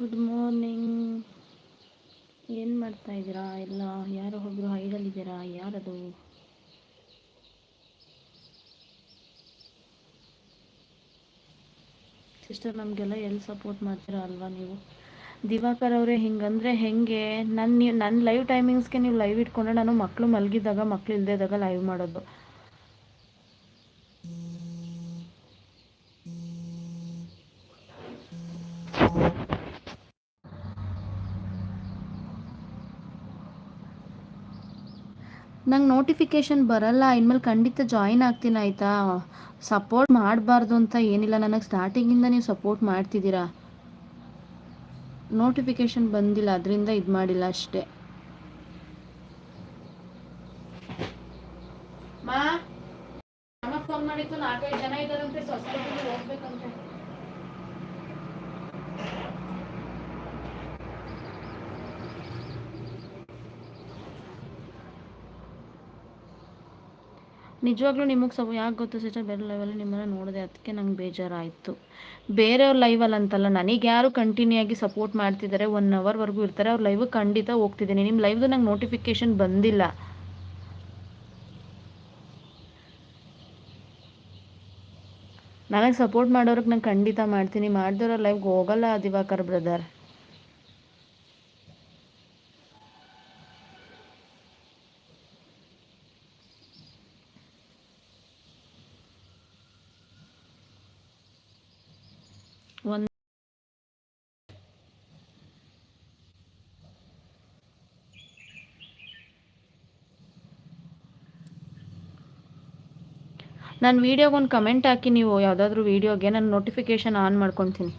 Good morning ಏನು ಮಾಡ್ತಾ ಇದ್ದೀರಾ? ಎಲ್ಲ ಯಾರೋ ಒಬ್ಬರು ಹೈಡಲ್ಲಿದ್ದೀರಾ ಯಾರದು? ಸಿಸ್ಟರ್ ನಮಗೆಲ್ಲ ಎಲ್ಲಿ ಸಪೋರ್ಟ್ ಮಾಡ್ತೀರಾ ಅಲ್ವಾ ನೀವು? ದಿವಾಕರ್ ಅವರೇ, ಹಿಂಗಂದರೆ ಹೆಂಗೆ? ನನ್ನ ನೀವು ನನ್ನ ಲೈವ್ ಟೈಮಿಂಗ್ಸ್ಗೆ ನೀವು ಲೈವ್ ಇಟ್ಕೊಂಡ್ರೆ ನಾನು ಮಕ್ಕಳು ಮಲಗಿದ್ದಾಗ ಮಕ್ಕಳು ಇಲ್ಲದೇ ಲೈವ್ ಮಾಡೋದು. ನಂಗೆ ನೋಟಿಫಿಕೇಶನ್ ಬರಲ್ಲ, ಇನ್ಮೇಲೆ ಖಂಡಿತ ಜಾಯಿನ್ ಆಗ್ತೀನಿ ಆಯ್ತಾ? ಸಪೋರ್ಟ್ ಮಾಡಬಾರ್ದು ಅಂತ ಏನಿಲ್ಲ, ನನಗೆ ಸ್ಟಾರ್ಟಿಂಗಿಂದ ನೀವು ಸಪೋರ್ಟ್ ಮಾಡ್ತಿದ್ದೀರಾ? ನೋಟಿಫಿಕೇಶನ್ ಬಂದಿಲ್ಲ, ಅದರಿಂದ ಇದು ಮಾಡಿಲ್ಲ ಅಷ್ಟೇ. ಫೋನ್ ಮಾಡಿತ್ತು ನಾಲ್ಕೈದು ಜನ ಇದ್ದಾರಂತೆ ಹೋಗ್ಬೇಕಂತೆ. ನಿಜವಾಗ್ಲೂ ನಿಮಗೆ ಸ್ವಲ್ಪ ಯಾಕೆ ಗೊತ್ತು ಸಿಸ್ಟರ್? ಬೇರೆ ಲೈವಲ್ಲಿ ನಿಮ್ಮನ್ನು ನೋಡಿದೆ ಅದಕ್ಕೆ ನಂಗೆ ಬೇಜಾರಾಯಿತು. ಬೇರೆಯವ್ರ ಲೈವಲ್ಲಿ ಅಂತಲ್ಲ, ನನಗೆ ಯಾರು ಕಂಟಿನ್ಯೂ ಆಗಿ ಸಪೋರ್ಟ್ ಮಾಡ್ತಿದ್ದಾರೆ ಒನ್ ಅವರ್ವರೆಗೂ ಇರ್ತಾರೆ, ಅವ್ರ ಲೈವ್ ಖಂಡಿತ ಹೋಗ್ತಿದ್ದೀನಿ. ನಿಮ್ಮ ಲೈವ್ದು ನಂಗೆ ನೋಟಿಫಿಕೇಶನ್ ಬಂದಿಲ್ಲ. ನನಗೆ ಸಪೋರ್ಟ್ ಮಾಡೋರಿಗೆ ನಾನು ಖಂಡಿತ ಮಾಡ್ತೀನಿ. ಮಾಡಿದವ್ರ ಲೈವ್ಗೆ ಹೋಗಲ್ಲ ದಿವಾಕರ್ ಬ್ರದರ್ ನಾನು ವೀಡಿಯೋಗೊಂದು ಕಮೆಂಟ್ ಹಾಕಿ ನೀವು ಯಾವುದಾದ್ರೂ ವೀಡಿಯೋಗೆ ನಾನು ನೋಟಿಫಿಕೇಷನ್ ಆನ್ ಮಾಡ್ಕೊತೀನಿ.